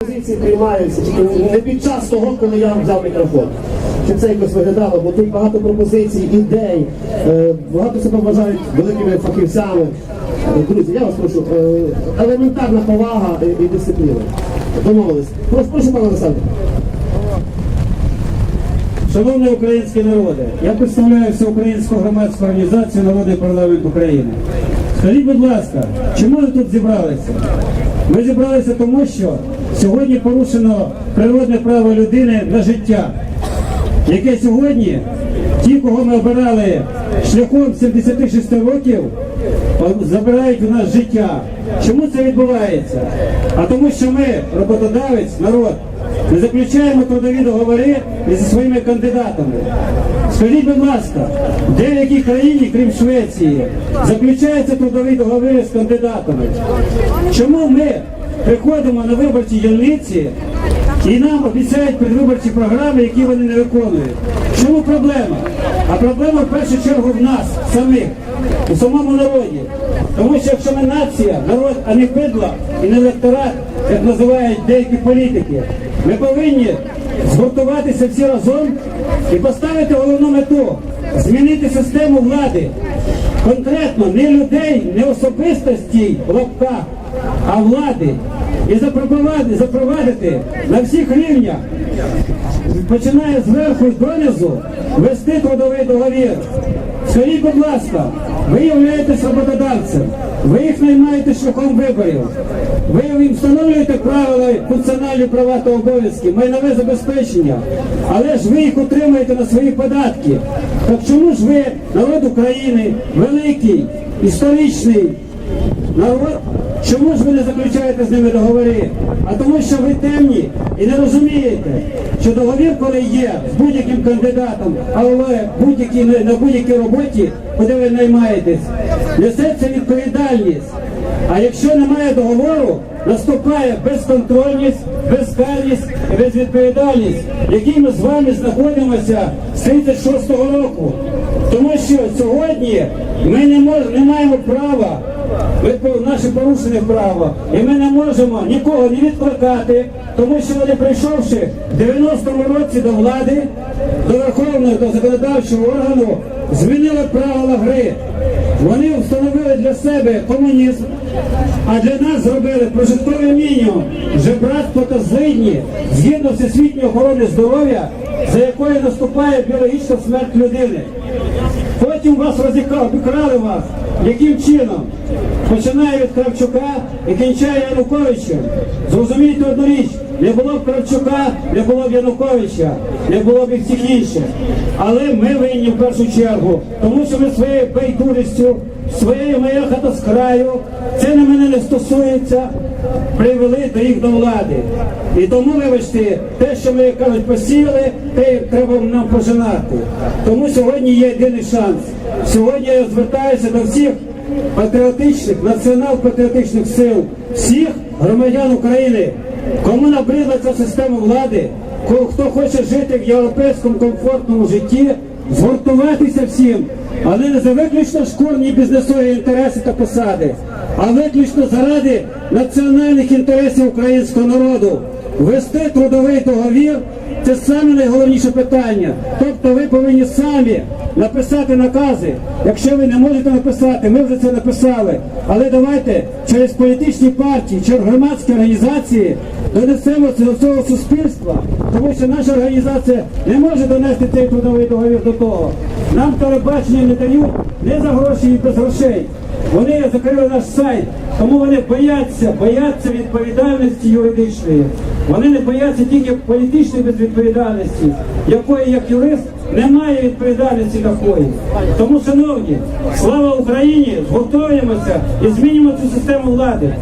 Позиції приймаються не під час того, коли я взяв мікрофон. Щоб це якось виглядало, бо тут багато пропозицій, ідей, е, багато себе вважають великими фахівцями. Е, Друзі, я вас прошу, е, елементарна повага і, дисципліна. Домовились. Прошу, прошу пане Олександр. Шановний український народи, я представляю всеукраїнську громадську організацію Народний парламент України. Скажіть, будь ласка, чому ви тут зібралися? Ми зібралися тому, що сьогодні порушено природне право людини на життя, яке сьогодні ті, кого ми обирали шляхом 76 років, забирають у нас життя. Чому це відбувається? А тому, що ми, роботодавець, народ, не заключаємо трудові договори зі своїми кандидатами. Скажіть, будь ласка, де в якій країні, крім Швеції, заключаються трудові договори з кандидатами? Чому ми приходимо на виборчі дільниці і нам обіцяють передвиборчі програми, які вони не виконують? Чому проблема? А проблема в першу чергу в нас самих, у самому народі. Тому що якщо ми нація, народ, а не бидло і не електорат, як називають деякі політики, ми повинні згуртуватися всі разом і поставити головну мету змінити систему влади. Конкретно не людей, не особистостей в а влади. І запропонувати- запровадити на всіх рівнях, починає зверху і донизу, вести трудовий договір. Скажіть, будь ласка, ви являєтесь роботодавцем, ви їх наймаєте шляхом виборів, ви їм встановлюєте правила, функціональні права та обов'язки, майнове забезпечення, але ж ви їх утримуєте на свої податки. Так чому ж ви, народ України, великий, історичний народ, чому ж ви не заключаєте з ними договори? А тому, що ви темні і не розумієте, що договір, коли є з будь-яким кандидатом, але будь-якій на будь-якій роботі, куди ви наймаєтесь, несеться відповідальність. А якщо немає договору, наступає безконтрольність, безкарність і безвідповідальність, в якій ми з вами знаходимося з 36-го року. Тому що сьогодні ми не можемо, не маємо права, ви по- наше порушене право, і ми не можемо нікого не відкликати, тому що вони прийшовши в 90-му році до влади, до Верховного, до законодавчого органу, змінили правила гри. Вони встановили для себе комунізм, а для нас зробили прожитковий мінімум, жебратство та злидні, згідно всесвітньої охорони здоров'я, за якою наступає біологічна смерть людини. Потім вас розікрали, обікрали вас. Яким чином? Починає від Кравчука і кінчає Януковичем. Зрозумійте одну річ, не було б Кравчука, не було б Януковича, не було б і всіх інших. Але ми винні в першу чергу, тому що ми своєю байдужістю, своєю моя хата з краю, це на мене не стосується, привели до їх до влади. І тому, вибачте, те, що ми як кажуть, посіяли, те треба нам пожинати. Тому сьогодні є єдиний шанс. Сьогодні я звертаюся до всіх патріотичних, націонал-патріотичних сил, всіх громадян України, кому набридла ця система влади, хто хоче жити в європейському комфортному житті, згуртуватися всім, але не за виключно шкурні бізнесові інтереси та посади, а виключно заради національних інтересів українського народу. Вести трудовий договір це саме найголовніше питання. Тобто ви повинні самі написати накази. Якщо ви не можете написати, ми вже це написали. Але давайте через політичні партії, через громадські організації донесемо це до цього суспільства, тому що наша організація не може донести цей трудовий договір до того. Нам телебачення не дають не за гроші і без грошей. Вони закрили наш сайт, тому вони бояться, бояться відповідальності юридичної. Вони не бояться тільки політичної безвідповідальності, якої як юрист немає відповідальності такої. Тому, шановні, слава Україні, згуртуємося і змінимо цю систему влади.